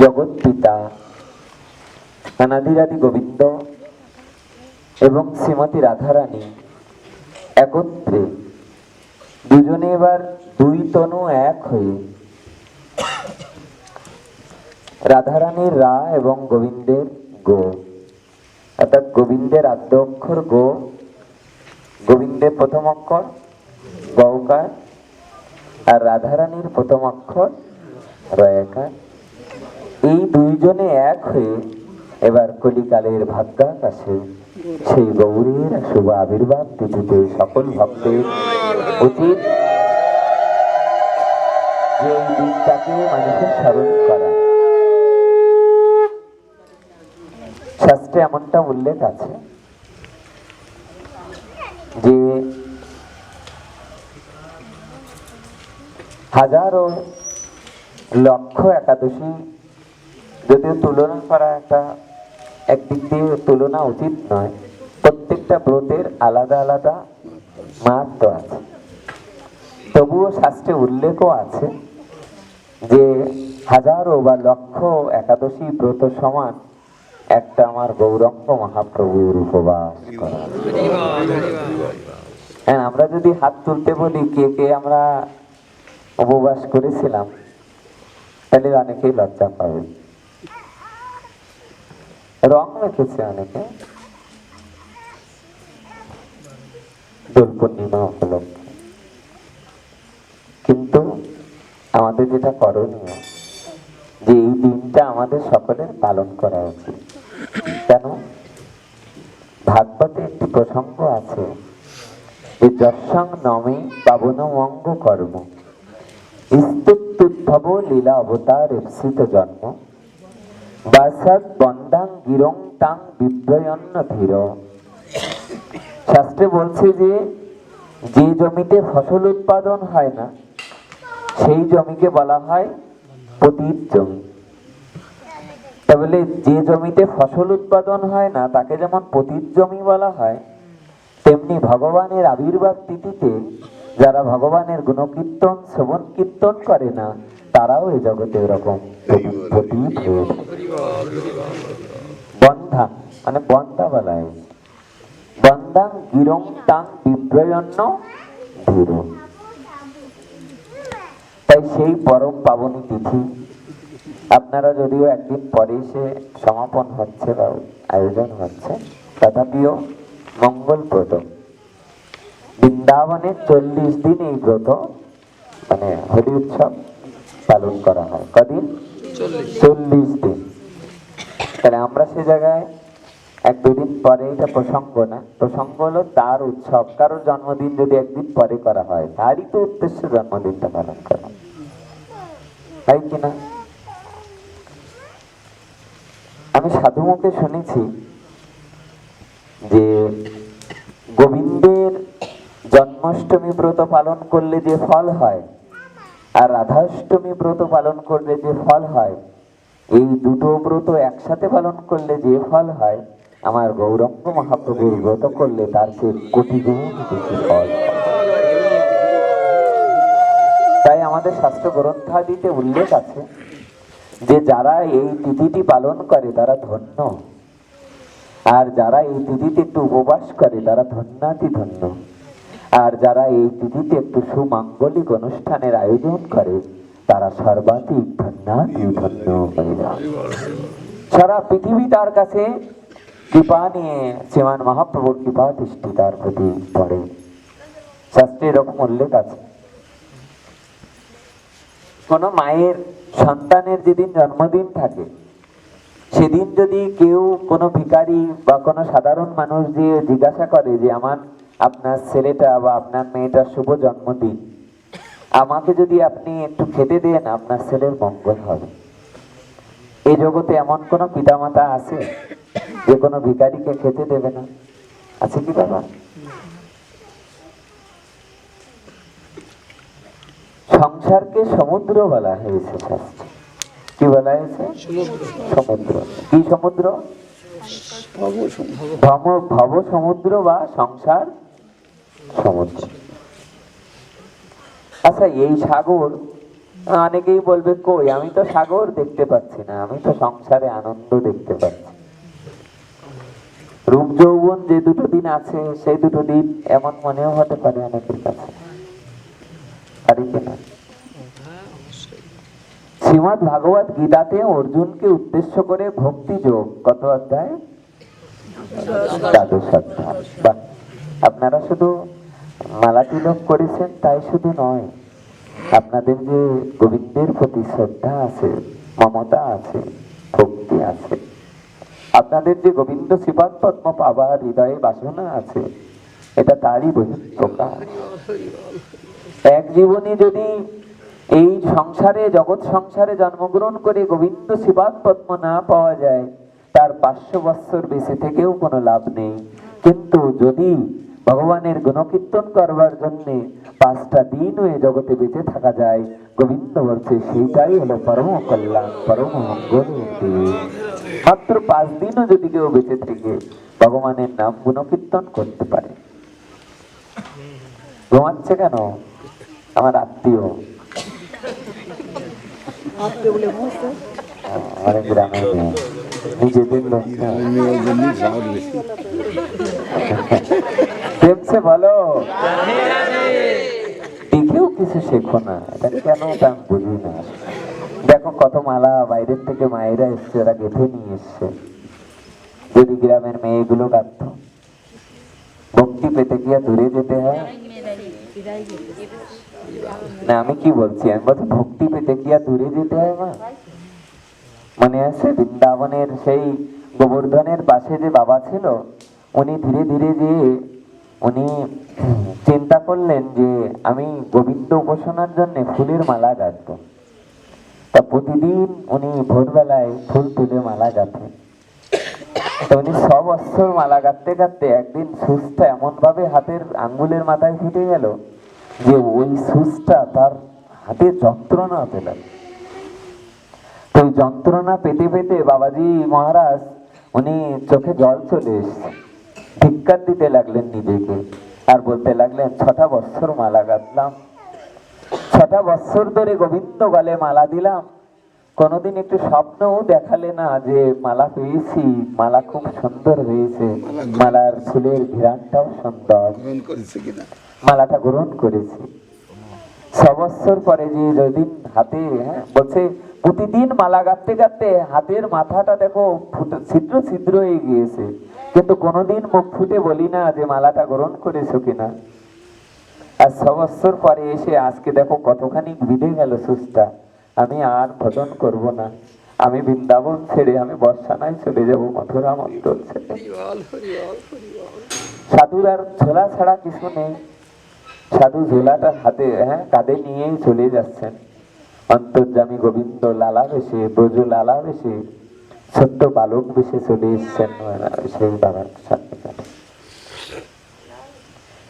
জগৎ পিতা অনাদিরাদি গোবিন্দ এবং শ্রীমতী রাধারানী একত্রে দুজনে এবার দুই তনু এক হয়ে রাধারানীর রা এবং গোবিন্দের গো, অর্থাৎ গোবিন্দের আদ্য অক্ষর গো, গোবিন্দের প্রথম অক্ষর গৌকার আর রাধারানীর প্রথম অক্ষর রয়াকার। এই দুইজনে এক হয়ে এবার কলিকালের ভাগ্যাকাশে সেই গৌরীর শুভ আবির্ভাব তিথিতে সকল ভক্তের উচিত যে এই দিনটাকে মানুষের স্মরণ করা। শাস্ত্রে এমনটা উল্লেখ আছে যে হাজারো লক্ষ একাদশী যদিও তুলনা করা একটা একদিক দিয়ে তুলনা উচিত নয়, প্রত্যেকটা ব্রতের আলাদা আলাদা মাহাত্ম আছে। তবুও শাস্ত্রে উল্লেখও আছে যে হাজারো বা লক্ষ একাদশী ব্রত সমান একটা আমার গৌরঙ্গ মহাপ্রভুর উপবাস হ্যাঁ আমরা যদি হাত তুলতে বলি, কে কে আমরা উপবাস করেছিলাম, তাহলে অনেকেই লজ্জা পাবে। রং রেখেছে অনেকে। দোল পূর্ণিমা উপলক্ষে। কিন্তু আমাদের যেটা করণীয়, যে এই দিনটা আমাদের সকলের পালন করা উচিত। কেন? ভাগবতে একটি প্রসঙ্গ আছে যে যশং নমে পাবন অঙ্গ কর্ম ইস্তুদ্ভব লীলা অবতার ইপ্সিত জন্ম বাসাদ বন্দাং গিরং তাং বিব্রয়ন্ন ধীর। শাস্ত্রে বলছে যে যে জমিতে ফসল উৎপাদন হয় না, সেই জমিকে বলা হয় পতিত জমি। তাহলে যে জমিতে ফসল উৎপাদন হয় না, তাকে যেমন পতিত জমি বলা হয়, তেমনি ভগবানের আবির্ভাব তিথিতে যারা ভগবানের গুণকীর্তন শ্রবণ কীর্তন করে না তারাও এই জগতে এরকম বন্ধা মানে বন্ধা বলায় বন্ধাং গিরং তাং বিব্রয়ন্ন তাই সেই পরম পাবনী তিথি, আপনারা যদিও একদিন পরে সে সমাপন হচ্ছে বা আয়োজন হচ্ছে, তথাপিও মঙ্গল ব্রত বৃন্দাবনে চল্লিশ দিন এই ব্রত মানে হোলি উৎসব পালন করা হয়। কদিন? চল্লিশ। দিন। তাহলে আমরা সে জায়গায় এক দুদিন পরে এটা প্রসঙ্গ না। প্রসঙ্গ হলো তার উৎসব। কারোর জন্মদিন যদি একদিন পরে করা হয় তারই তো উদ্দেশ্য জন্মদিনটা পালন করা। তাই কিনা আমি সাধু মুখে শুনেছি যে গোবিন্দের জন্মাষ্টমী ব্রত পালন করলে যে ফল হয় আর রাধাষ্টমী ব্রত পালন করলে যে ফল হয়, এই দুটো ব্রত একসাথে পালন করলে যে ফল হয়, আমার গৌরঙ্গ মহাপ্রভুর ব্রত করলে তার সে কোটি গুণ বেশি ফল। তাই আমাদের শাস্ত্র গ্রন্থাদিতে উল্লেখ আছে যে যারা এই তিথিটি পালন করে তারা ধন্য। আর যারা এই তিথিতে একটু উপবাস করে তারা ধন্যাতি ধন্য। আর যারা এই তিথিতে একটু সুমাঙ্গলিক অনুষ্ঠানের আয়োজন করে, তারা সর্বাধিক ধন্য সারা পৃথিবী তার কাছে কৃপা নিয়ে শ্রীমান মহাপ্রভুর কৃপা দৃষ্টি তার প্রতি পড়ে। শাস্ত্রে এরকম উল্লেখ আছে। কোনো মায়ের সন্তানের যেদিন জন্মদিন থাকে, সেদিন যদি কেউ কোনো ভিখারি বা কোনো সাধারণ মানুষ দিয়ে জিজ্ঞাসা করে যে, আমার আপনার ছেলেটা বা আপনার মেয়েটার শুভ জন্মদিন। আমাকে যদি আপনি একটু খেতে দেন আপনার ছেলের মঙ্গল হবে। এই জগতে এমন কোনো পিতামাতা আছে যে কোনো ভিখারিকে খেতে দেবে না? আছে কি বাবা? সংসারকে সমুদ্র বলা হয়েছে শাস্ত্রে। কি বলা হয়েছে? সমুদ্র। কি সমুদ্র? ভব সমুদ্র বা সংসার সমুদ্র। আচ্ছা এই সাগর অনেকেই বলবে কই আমি তো সাগর দেখতে পাচ্ছি না আমি তো সংসারে আনন্দ দেখতে পাচ্ছি। রূপ যৌবন যে দুটো দিন আছে সেই দুটো দিন এমন মনেও হতে পারে অনেকের কাছে। পারি কিনা শ্রীমদ ভাগবত গীতাতে অর্জুনকে উদ্দেশ্য করে ভক্তি যোগ কত অধ্যায়? দ্বাদশ অধ্যায়। আপনারা শুধু মালা তিলক করেছেন, তাই শুধু নয়, আপনাদের যে গোবিন্দের প্রতি শ্রদ্ধা আছে, মমতা আছে, ভক্তি আছে, আপনাদের যে গোবিন্দ শ্রীপাদ পদ্ম পাবার হৃদয়ে বাসনা আছে, এটা তারই বহিঃপ্রকাশ। এক জীবনে যদি এই সংসারে, জগৎ সংসারে জন্মগ্রহণ করে গোবিন্দ শিবাদ পদ্ম না পাওয়া যায়, তার পাঁচশো বৎসর বেঁচে থেকেও কোনো লাভ নেই। কিন্তু যদি ভগবানের গুণকীর্তন করবার জন্য পাঁচটা দিন হয়ে জগতে বেঁচে থাকা যায়। গোবিন্দ বলছে সেইটাই হলো পরম কল্যাণ পরম মঙ্গল মাত্র পাঁচ দিনও যদি কেউ বেঁচে থেকে ভগবানের নাম গুণকীর্তন করতে পারে। ঘুমাচ্ছে কেন? আমার আত্মীয়। গ্রামের নিজেদের লোক প্রেমসে বলো দেখেও কিছু শেখো না, এটা কেন তা বুঝি না। দেখো কত মালা বাইরের থেকে মায়েরা এসছে, ওরা গেঁথে নিয়ে এসছে। যদি গ্রামের মেয়েগুলো গাঁথত ভক্তি পেতে গিয়ে দূরে যেতে হয়। না, আমি কি বলছি? আমি বলছি ভক্তি পেতে গিয়া দূরে যেতে হয় মা। মনে আছে? বৃন্দাবনের সেই গোবর্ধনের পাশে যে বাবা ছিল, উনি ধীরে ধীরে যে উনি চিন্তা করলেন যে আমি গোবিন্দ উপাসনার জন্য ফুলের মালা গাঁথব। তা প্রতিদিন উনি ভোরবেলায় ফুল তুলে মালা গাঁথেন। উনি সব অস্ত্র মালা গাঁথতে গাঁথতে একদিন সুচটা এমন ভাবে হাতের আঙ্গুলের মাথায় ফিটে গেল যে ওই সুচটা তার হাতে যন্ত্রণা পেলেন তো যন্ত্রণা পেতে পেতে বাবাজি মহারাজ উনি চোখে জল চলে এসছে। ধিক্কার দিতে লাগলেন নিজেকে আর বলতে লাগলেন ছটা বৎসর মালা গাঁথলাম ছটা বৎসর ধরে গোবিন্দ গলে মালা দিলাম। কোনোদিন একটু স্বপ্নও দেখালে না যে মালা পেয়েছি মালা খুব সুন্দর হয়েছে মালার ফুলের ঘিরানটাও সুন্দর। মালাটা গ্রহণ করেছি। ছ বছর পরে যে যেদিন হাতে হ্যাঁ, বলছে প্রতিদিন মালা গাঁথতে গাঁথতে হাতের মাথাটা দেখো ফুটে- ছিদ্র ছিদ্র হয়ে গিয়েছে। কিন্তু কোনোদিন মুখ ফুটে বলি না যে মালাটা গ্রহণ করেছ কিনা। আর ছ বছর পরে এসে আজকে দেখো কতখানি ভিড়ে গেল সুস্থা আমি আর ভজন করব না। আমি বৃন্দাবন ছেড়ে আমি বর্ষানায় চলে যাব মথুরা মন্ডল ছেড়ে। সাধুর আর ঝোলা ছাড়া কিছু নেই। সাধু ঝোলাটা হাতে হ্যাঁ কাঁধে নিয়েই চলে যাচ্ছেন। অন্তর্জামী গোবিন্দ লালা বেশে ব্রজ লালা বেশে। ছোট্ট বালক বেশে চলে এসছেন সেই বাবার সামনে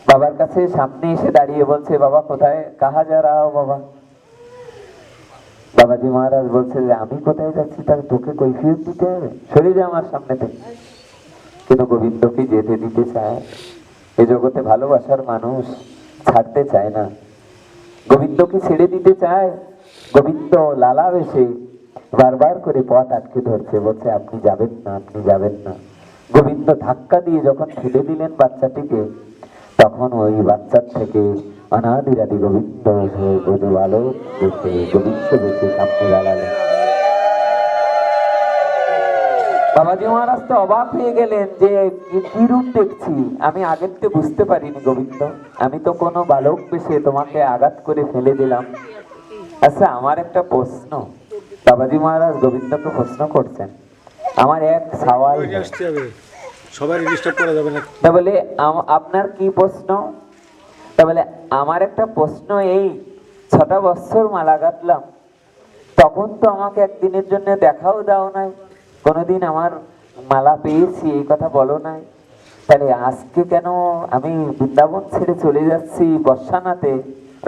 বাবার কাছে সামনে এসে দাঁড়িয়ে বলছে, বাবা, কোথায়? কাহা যা হো বাবা? বাবাজি মহারাজ বলছে যে আমি কোথায় যাচ্ছি? তার তোকে কৈফিয়ত দিতে হবে? সরে যা আমার সামনে থেকে। কিন্তু গোবিন্দকে যেতে দিতে চায়। এ জগতে ভালোবাসার মানুষ ছাড়তে চায় না। গোবিন্দকে ছেড়ে দিতে চায়। গোবিন্দ লালা বেশে বারবার করে পথ আটকে ধরছে, বলছে, আপনি যাবেন না, আপনি যাবেন না। গোবিন্দ ধাক্কা দিয়ে যখন ফেলে দিলেন বাচ্চাটিকে, তখন ওই বাচ্চার থেকে অনাদিরাদি গোবিন্দ গজু আলোক দেখে গোবিন্দ দেখে সামনে দাঁড়ালেন। বাবাজি মহারাজ তো অবাক হয়ে গেলেন যে, কি- কি দেখছি? আমি আগের তো বুঝতে পারিনি গোবিন্দ। আমি তো কোনো বালক বেশে তোমাকে আঘাত করে ফেলে দিলাম। আচ্ছা আমার একটা প্রশ্ন। বাবাজি মহারাজ গোবিন্দকে প্রশ্ন করছেন আমার এক সওয়াল সবাই ডিস্টার্ব করা যাবে না তা বলে আপনার কি প্রশ্ন? তা বলে আমার একটা প্রশ্ন এই ছটা বছর মালা গাঁথলাম। তখন তো আমাকে একদিনের জন্য দেখাও দাও নাই। কোনোদিন আমার মালা পেয়েছি এই কথা বলো নাই। তাহলে আজকে কেন আমি বৃন্দাবন ছেড়ে চলে যাচ্ছি বর্ষানাতে?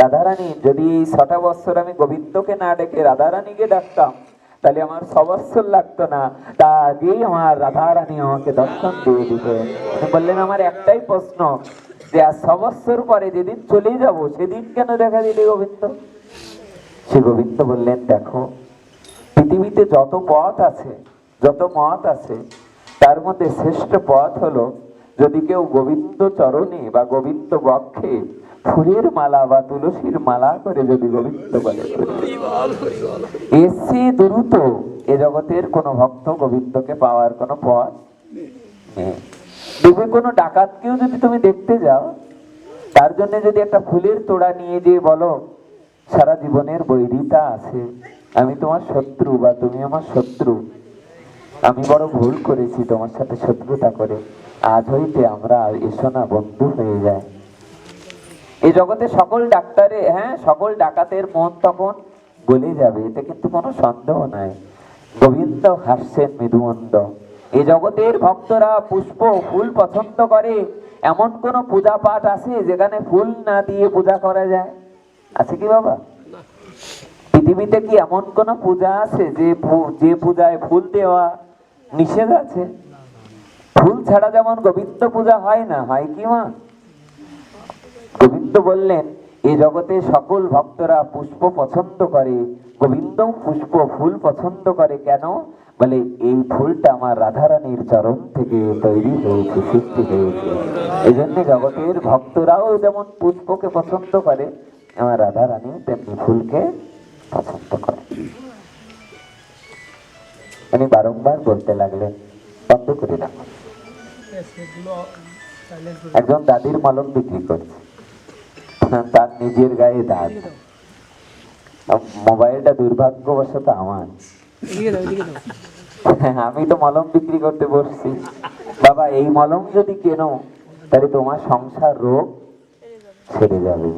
রাধারানী, যদি ছটা বছর আমি গোবিন্দকে না ডেকে রাধারানীকে ডাকতাম, তাহলে আমার বছর লাগতো না। তা আগেই আমার রাধারানী আমাকে দর্শন দিয়ে দিত বললেন, আমার একটাই প্রশ্ন, যে আর বছর পরে যেদিন চলে যাব, সেদিন কেন দেখা দিলে গোবিন্দ? শ্রী গোবিন্দ বললেন, দেখো, পৃথিবীতে যত পথ আছে, যত মত আছে, তার মধ্যে শ্রেষ্ঠ পথ হলো, যদি কেউ গোবিন্দ চরণে বা গোবিন্দ বক্ষে ফুলের মালা বা তুলসীর মালা করে যদি গোবিন্দ বলে। এসে দ্রুত এ জগতের কোনো ভক্ত গোবিন্দকে পাওয়ার কোনো পথ দেখবে কোনো ডাকাতকেও যদি তুমি দেখতে যাও, তার জন্য যদি একটা ফুলের তোড়া নিয়ে যেয়ে বলো, সারা জীবনের বৈরিতা আছে, আমি তোমার শত্রু বা তুমি আমার শত্রু, আমি বড় ভুল করেছি তোমার সাথে শত্রুতা করে, আজ হইতে আমরা এসো না, বন্ধু হয়ে যায়। এই জগতে সকল ডাক্তারে হ্যাঁ সকল ডাকাতের মন তখন গলে যাবে, এতে কিন্তু কোনো সন্দেহ নাই। গোবিন্দ হাসছেন মৃদুমন্দ। এই জগতের ভক্তরা পুষ্প ফুল পছন্দ করে, এমন কোন পূজা পাঠ আছে যেখানে ফুল না দিয়ে পূজা করা যায়? আছে কি বাবা? পৃথিবীতে কি এমন কোন পূজা আছে যে যে পূজায় ফুল দেওয়া নিষেধ আছে? ফুল ছাড়া যেমন গোবিন্দ পূজা হয় না, হয় কি মা? বললেন এই জগতে সকল ভক্তরা পুষ্প পছন্দ করে। গোবিন্দ পুষ্প ফুল পছন্দ করে কেন? বলে এই ফুলটা আমার রাধারানীর চরণ থেকে তৈরি হয়েছে সৃষ্টি হয়েছে। এই জন্য জগতের ভক্তরাও যেমন পুষ্পকে পছন্দ করে আমার রাধারানী তেমনি ফুলকে পছন্দ করে। উনি বারংবার বলতে লাগলেন বন্ধ করে রাখো একজন দাদির মলম বিক্রি করছে। তার নিজের গায়ে দাগ। মোবাইলটা দুর্ভাগ্যবশত আমার। আমি তো মলম বিক্রি করতে বসছি। বাবা এই মলম যদি কেনো তাহলে তোমার সংসার রোগ ছেড়ে যাবে।